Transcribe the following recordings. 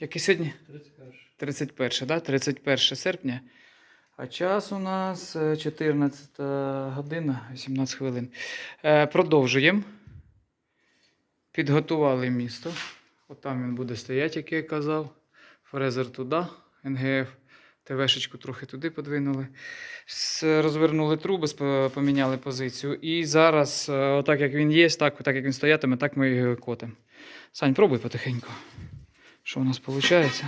Який сьогодні? 31. 31, да? 31 серпня. А час у нас е, 14 година, 18 хвилин. Е, Продовжуємо. Підготували місто. От він буде стояти, як я казав. Фрезер туди, НГФ. ТВшечку трохи туди подвинули. Розвернули труби, поміняли позицію. І зараз, е, отак як він є, так, так як він стоятиме, так ми його котимо. Сань, пробуй потихеньку. Що у нас виходить?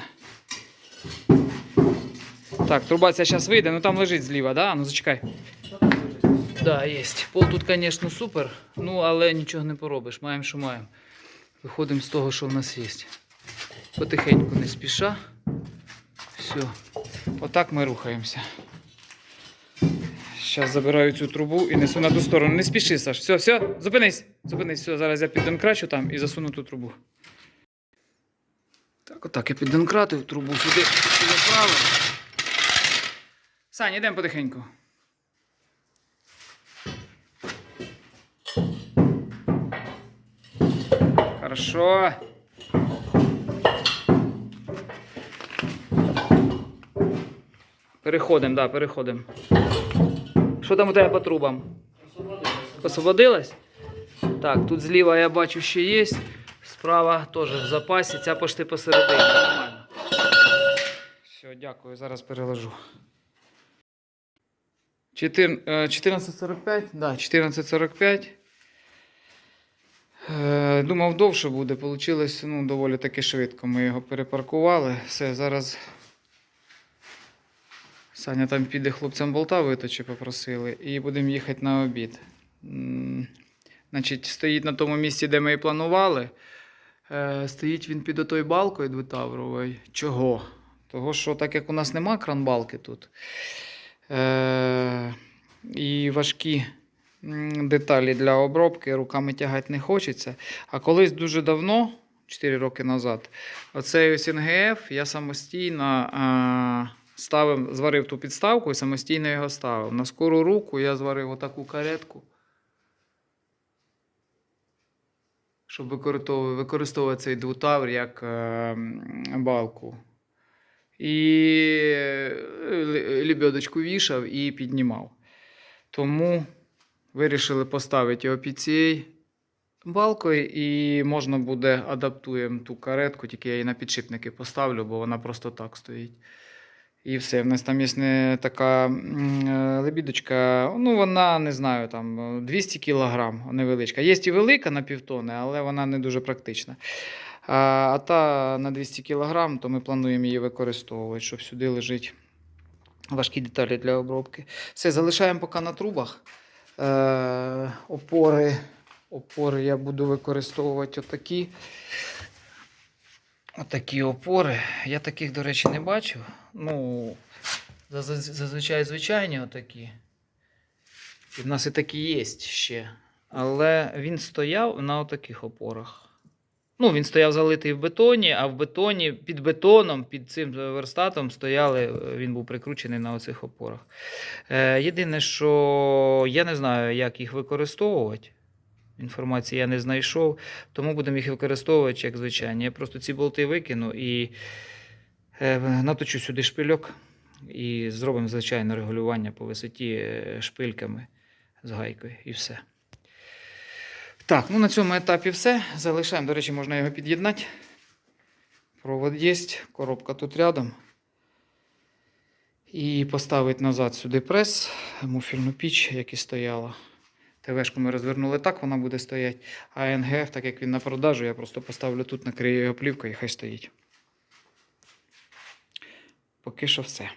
Так, труба ця зараз вийде, ну там лежить зліва, да? Ну зачекай. Да, є. Пол тут, звісно, супер, ну але нічого не поробиш. Маємо, що маємо. Виходимо з того, що в нас є. Потихеньку не спіша. Все. Отак ми рухаємося. Зараз забираю цю трубу і несу на ту сторону. Не спіши, Саш. Все, все, зупинись. Зупинись, все, зараз я піддонкрачу там і засуну ту трубу. Так, отак я піддонкратив трубу сюди, вправо. Сань, йдемо потихеньку. Хорошо. Переходимо, да, переходимо. Що там у тебе по трубам? Освободилась? Так, тут зліва я бачу ще є. Справа теж в запасі. Ця пошти посередині. Нормально. Все, дякую, зараз переложу. Е, 14.45? Да, 14.45. Е, Думав, довше буде. Получилось ну, доволі таки швидко. Ми його перепаркували. Все, зараз Саня там піде хлопцям болта виточі попросили, і будемо їхати на обід. Значить, стоїть на тому місці, де ми і планували. Е, Стоїть він під отою балкою двотавровою. Чого? Того, що так як у нас нема кранбалки тут, е, і важкі деталі для обробки руками тягати не хочеться. А колись дуже давно, 4 роки назад, оцей ось НГФ я самостійно а, ставив, зварив ту підставку і самостійно його ставив. На скору руку я зварив отаку каретку. Щоб використовувати, цей двутавр як е, балку. І е, лебедочку вішав і піднімав. Тому вирішили поставити його під цією балкою, і можна буде адаптуємо ту каретку, тільки я її на підшипники поставлю, бо вона просто так стоїть. І все. В нас там є не така е, лебідочка, ну вона не знаю, там е, 200 кг, невеличка. Є і велика на півтони, але вона не дуже практична. А, а та на 200 кг, то ми плануємо її використовувати, щоб сюди лежить важкі деталі для обробки. Все, залишаємо поки на трубах. Е, опори, опори я буду використовувати отакі. Отакі опори. Я таких, до речі, не бачив. Ну, зазвичай звичайні отакі. І в нас і такі є ще. Але він стояв на отаких опорах. Ну, він стояв залитий в бетоні, а в бетоні під бетоном, під цим верстатом стояли, е, він був прикручений на оцих опорах. Е, єдине, що я не знаю, як їх використовувати. Інформації я не знайшов, тому будемо їх використовувати як звичайні. Я просто ці болти викину і е, наточу сюди шпильок і зробимо звичайне регулювання по висоті е, шпильками з гайкою і все. Так, ну на цьому етапі все. Залишаємо. До речі, можна його під'єднати. Провод є, коробка тут рядом. І поставити назад сюди прес, муфільну піч, як і стояла. ТВшку ми розвернули так, вона буде стояти. А НГФ, так як він на продажу, я просто поставлю тут, накрию його плівкою і хай стоїть. Поки що все.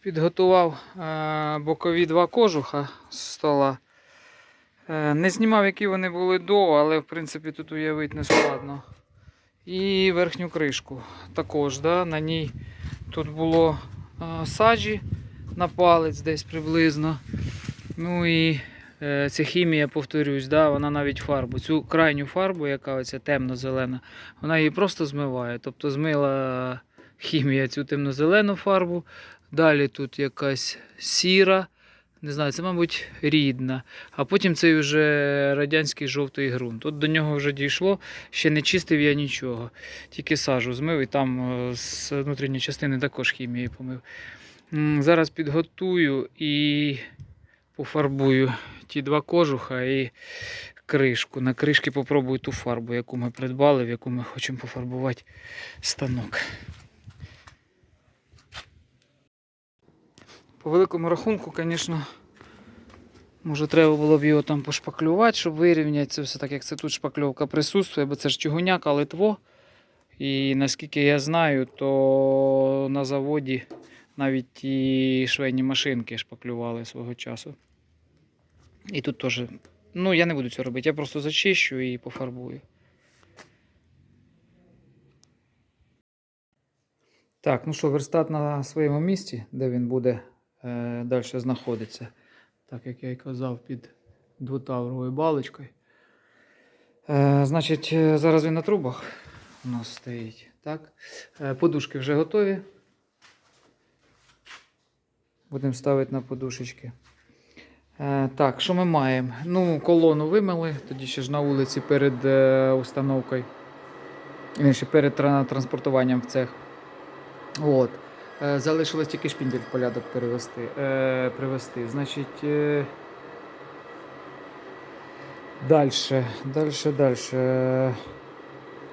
Підготував е, бокові два кожуха з стола. Е, не знімав, які вони були до, але в принципі тут уявити не складно. І верхню кришку також. Да, на ній тут було е, саджі на палець десь приблизно. Ну і е, ця хімія, повторюсь, да, вона навіть фарбу. Цю крайню фарбу, яка оця темно-зелена, вона її просто змиває. Тобто змила хімія цю темно-зелену фарбу. Далі тут якась сіра, Не знаю, це, мабуть, рідна. А потім цей вже радянський жовтий ґрунт. Тут до нього вже дійшло, ще не чистив я нічого. Тільки сажу змив і там е, з внутрішньої частини також хімією помив. Зараз підготую і пофарбую ті два кожуха і кришку. На кришки попробую ту фарбу, яку ми придбали, в яку ми хочемо пофарбувати станок. По великому рахунку, звісно, може треба було б його там пошпаклювати, щоб вирівняти це все так, як це тут шпакльовка присутствує, бо це ж чугуняка, литво. І наскільки я знаю, то на заводі навіть ті швейні машинки шпаклювали свого часу. І тут теж. Ну, я не буду цього робити, я просто зачищу і пофарбую. Так, ну що, верстат на своєму місці, де він буде е, далі знаходиться. Так як я і казав, під двотавровою балочкою. Е, значить, е, зараз він на трубах у нас стоїть. Так? Е, подушки вже готові. Будемо ставити на подушечки. Е, так, що ми маємо? Ну, колону вимили, тоді ще ж на вулиці перед е, установкою. Вірніше, перед транспортуванням в цех. От. Е, залишилось тільки шпіндель в порядок перевести, е, привести. Значить. Е, дальше, дальше. Е,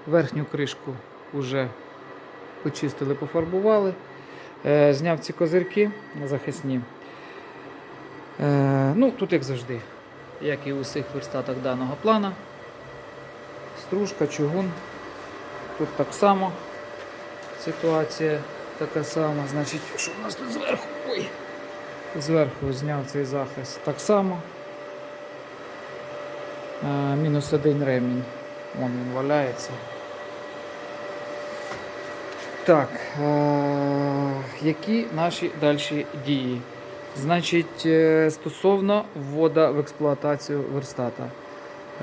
Верхню кришку вже почистили, пофарбували. Е, зняв ці козирки захисні. Е, ну, тут як завжди, як і у всіх верстатах даного плана. Стружка, чугун. Тут так само ситуація така сама. Значить, що у нас тут зверху? Ой. Зверху зняв цей захист так само. Е, мінус один ремінь. Вон він валяється. Так, е- які наші далі дії? Значить, е, стосовно ввода в експлуатацію верстата.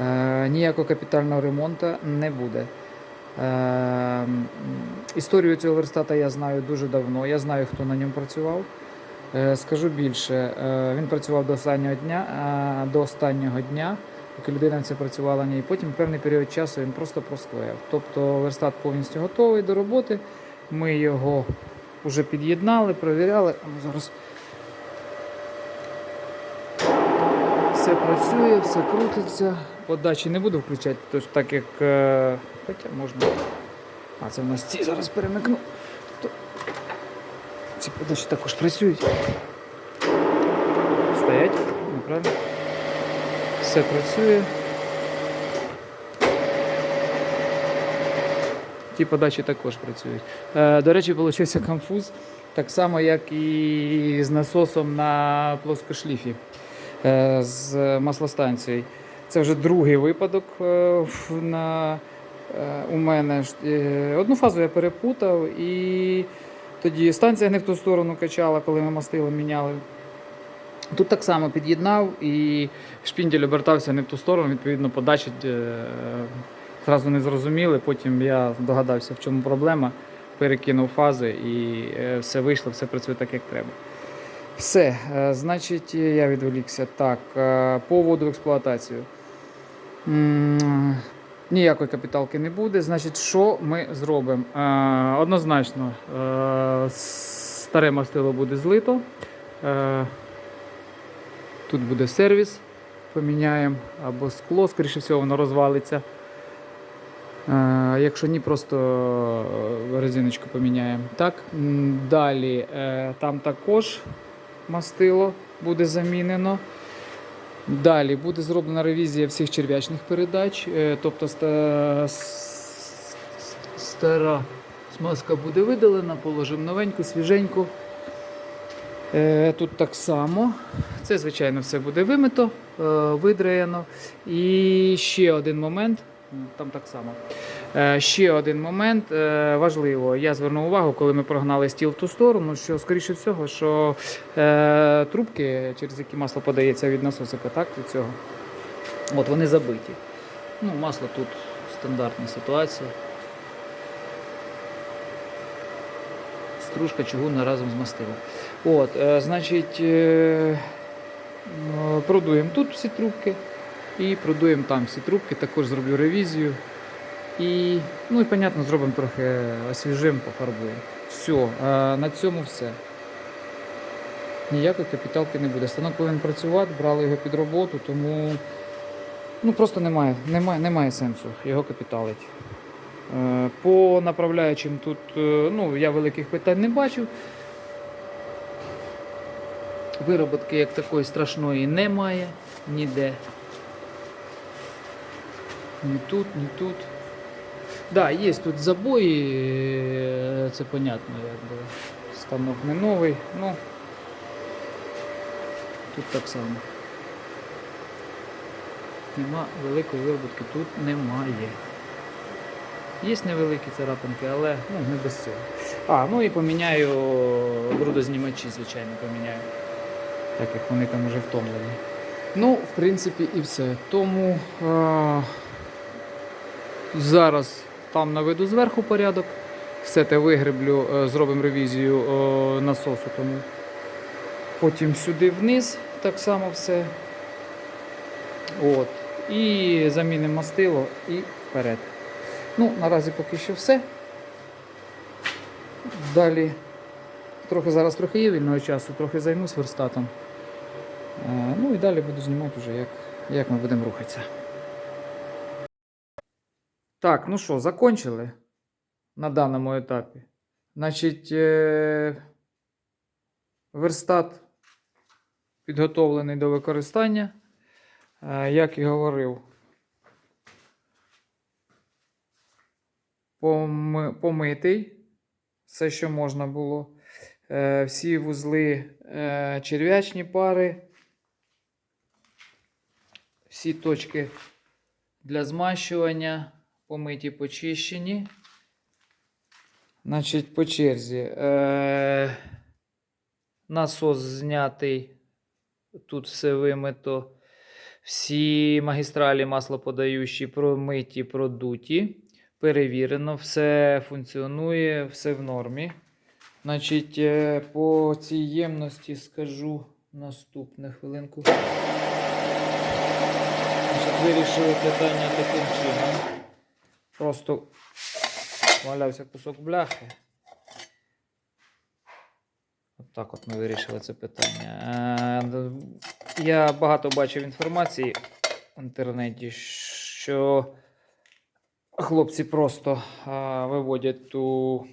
Е, ніякого капітального ремонту не буде. Е, історію цього верстата я знаю дуже давно. Я знаю, хто на ньому працював. Е, скажу більше, е, він працював до останнього дня, а до останнього дня, поки людина це працювала на ній. Потім певний період часу він просто простояв. Тобто верстат повністю готовий до роботи. Ми його вже під'єднали, ну, зараз все працює, все крутиться. Подачі не буду включати, тож так як. е, Хоча можна. А це в нас ці зараз перемикну. Ці подачі також працюють. Стоять, неправильно. Все працює. Ті подачі також працюють. Е, до речі, вийшов конфуз, так само, як і з насосом на плоскошліфі е, з маслостанцією. Це вже другий випадок е, на, у мене. Одну фазу я перепутав і тоді станція не в ту сторону качала, коли ми мастило міняли. Тут так само під'єднав і шпіндель обертався не в ту сторону, відповідно, подачі е, зразу не зрозуміли. Потім я догадався, в чому проблема, перекинув фази і е, все вийшло, все працює так, як треба. Все, е, значить, я відволікся. Так, е, по вводу в експлуатацію. Ніякої капіталки не буде. Значить, що ми зробимо? Однозначно, старе мастило буде злито. Тут буде сервіс, поміняємо або скло, скоріше всього, воно розвалиться. Е, Якщо ні, просто е, резиночку поміняємо. Так, далі е, там також мастило буде замінено. Далі буде зроблена ревізія всіх черв'ячних передач, тобто стара смазка буде видалена, положимо новеньку, свіженьку. Тут так само. Це, звичайно, все буде вимито, видраєно. І ще один момент. Там так само. Е, Ще один момент е, важливо. Я звернув увагу, коли ми прогнали стіл в ту сторону, що, скоріше всього, що е, трубки, через які масло подається від насосика, так, від цього, от вони забиті. Ну, масло тут стандартна ситуація. Стружка чугунна разом з мастилом. От, значить, Продуємо тут всі трубки і продуємо там всі трубки. Також зроблю ревізію. І, ну і, понятно, зробимо трохи освіжимо, пофарбуємо. Все, е, на цьому все. Ніякої капіталки не буде. Станок повинен працювати, брали його під роботу, тому ну, просто немає, немає, немає сенсу його капіталити. Е, По направляючим тут е, ну, я великих питань не бачу. Вироботки як такої страшної немає ніде. Ні тут, ні тут. Да, є тут забої, е, це понятно, якби. Станок не новий, ну тут так само. Нема великої вироботки, тут немає. Є невеликі царапинки, але ну, не без цього. А, ну і поміняю брудознімачі, звичайно, поміняю. Так як вони там вже втомлені. Ну, в принципі, і все. Тому а, зараз там наведу зверху порядок. Все те вигреблю, е, зробимо ревізію е, насосу. Тому потім сюди вниз так само все. От. І замінимо мастило і вперед. Ну, наразі поки що все. Далі трохи зараз трохи є вільного часу, трохи займусь верстатом. Е, Ну і далі буду знімати вже, як, як ми будемо рухатися. Так, ну що, закончили на даному етапі. Значить, е- верстат підготовлений до використання. Е, Як і говорив, пом- помитий, все, що можна було. Е, Всі вузли е, черв'ячні пари, всі точки для змащування помиті, почищені. Значить, по черзі. Е, насос знятий. Тут все вимито. Всі магістралі маслоподаючі промиті, продуті. Перевірено, все функціонує, все в нормі. Значить, е, по цій ємності скажу наступне хвилинку. Значить, вирішили питання таким чином. Просто валявся кусок бляхи. От так от ми вирішили це питання. Е, Я багато бачив інформації в інтернеті, що хлопці просто виводять ту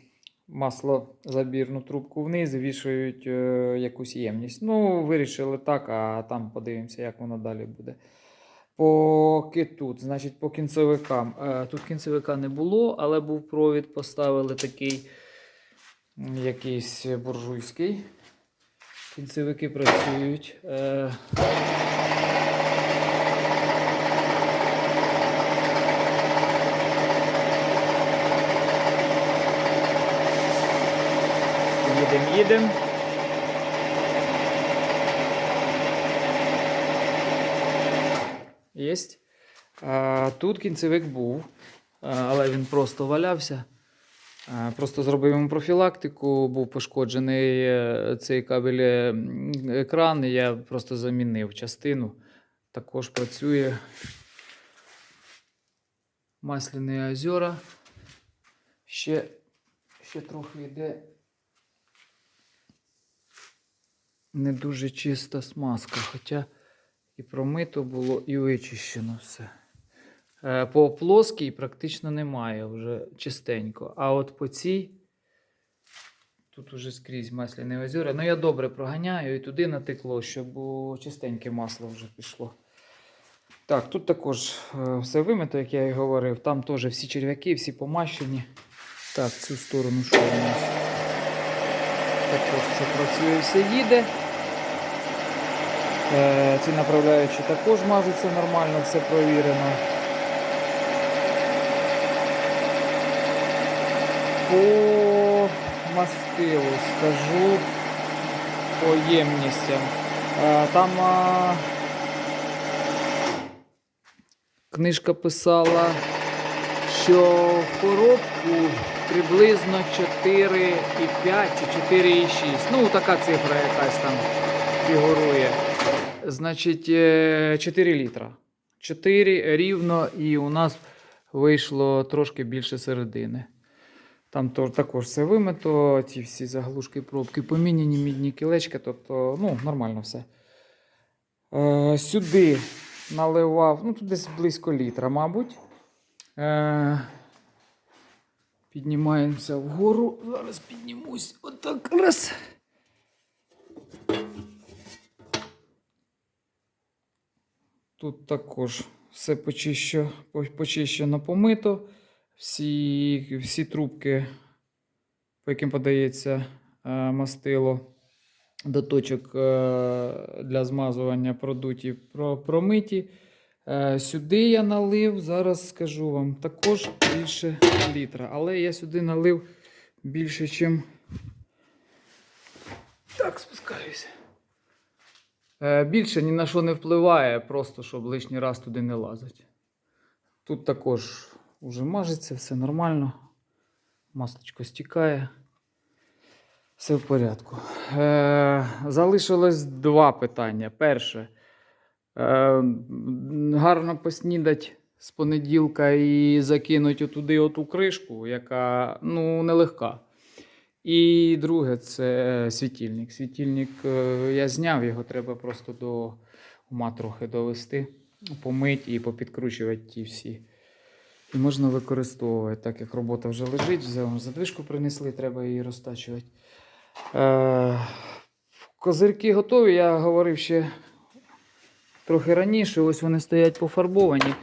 маслозабірну трубку вниз і вішають е, якусь ємність. Ну, вирішили так, а там подивимося, як воно далі буде. Поки тут, значить, по кінцевикам. Е, Тут кінцевика не було, але був провід, поставили такий якийсь буржуйський. Кінцевики працюють. Їдемо, їдемо. Єсть. Тут кінцевик був, але він просто валявся. Просто зробив йому профілактику, був пошкоджений е, цей кабель е, екран, і я просто замінив частину. Також працює масляні озера. Ще, ще трохи йде не дуже чиста смазка, хоча і промито було, і вичищено все. Е, По плоскій практично немає вже чистенько. А от по цій тут уже скрізь масляні озера. Ну я добре проганяю і туди натекло, щоб чистеньке масло вже пішло. Так, тут також е, все вимито, як я і говорив. Там теж всі черв'яки, всі помащені. Так, цю сторону що у нас? Також все працює, все їде. Е, Ці направляючі також мажуться нормально, все провірено. По мастилу скажу по ємностям. Е, Там а, книжка писала, що в коробку приблизно 4,5 чи 4,6. Ну, така цифра якась там фігурує. Значить, е, 4 літра. 4 рівно, і у нас вийшло трошки більше середини. Там також все вимито, ці всі заглушки, пробки поміняні, мідні кілечка, тобто, ну, нормально все. Е, сюди наливав, ну, тут десь близько літра, мабуть. Е, піднімаємося вгору. Зараз піднімусь. Отак раз. Тут також все почищено, почищено помито. Всі, всі трубки, по яким подається е, мастило до точок е, для змазування продуті промиті. Е, сюди я налив, зараз скажу вам, також більше літра. Але я сюди налив більше, ніж. Так, спускаюся. Е, більше ні на що не впливає, просто щоб лишній раз туди не лазить. Тут також вже мажеться, все нормально. Масличко стікає. Все в порядку. Е, залишилось два питання. Перше. Е, гарно поснідать з понеділка і закинуть отуди оту кришку, яка ну, нелегка. І друге це світильник. Світильник е, я зняв, його треба просто до ума трохи довести, помити і попідкручувати ті всі. І можна використовувати, так як робота вже лежить, взяв задвижку принесли, треба її розтачувати. Е, козирки готові, я говорив ще трохи раніше, ось вони стоять пофарбовані.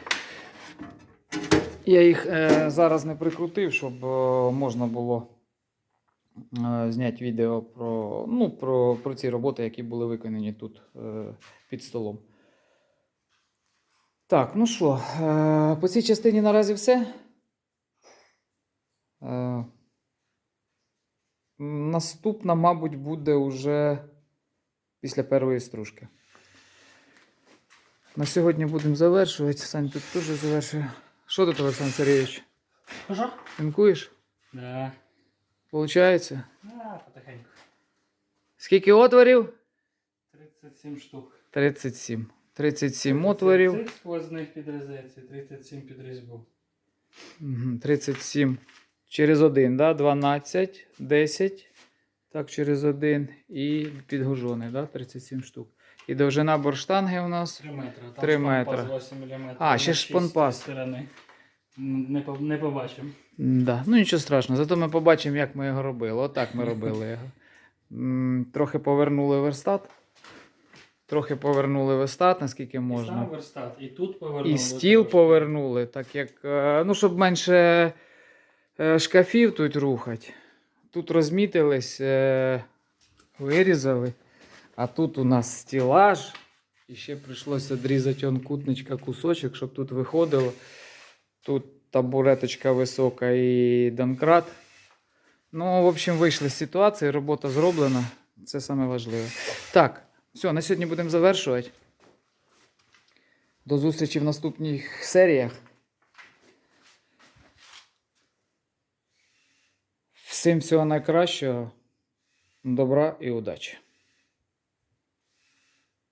Я їх е, зараз не прикрутив, щоб е, можна було е, зняти відео про, ну, про, про ці роботи, які були виконані тут е, під столом. Так, ну що, е, по цій частині наразі все. Е, наступна, мабуть, буде уже після першої стружки. На сьогодні будемо завершувати. Сань тут теж завершує. Що тут, Олександр Сергійович? Що? Пінкуєш? Да. Получається? А, потихеньку. Скільки отворів? 37 штук. 37. 37 отворів. 30 сквозних підрізається, 37 під різьбу. 37 через один, да? 12, 10. Так, через один. І підгужоний, да? 37 штук. І довжина борштанги у нас. 3 метри. Там Три шпонпас метри. 8 мм. А, ще шпонпас. Не, по- не побачимо. Да. Ну нічого страшного, зато ми побачимо, як ми його робили. Отак ми робили його. Трохи повернули верстат. Трохи повернули верстат, наскільки І можна. сам верстат, і тут повернули. І стіл також. повернули, так як, е, ну, щоб менше е, шкафів тут рухати. Тут розмітились, е, вирізали. А тут у нас стілаж. І ще прийшлося дрізати он кутничка кусочок, щоб тут виходило. Тут табуреточка висока і домкрат. Ну, в общем, вийшли з ситуації, робота зроблена. Це саме важливе. Так, все, на сьогодні будемо завершувати. До зустрічі в наступних серіях. Всім всього найкращого, добра і удачі!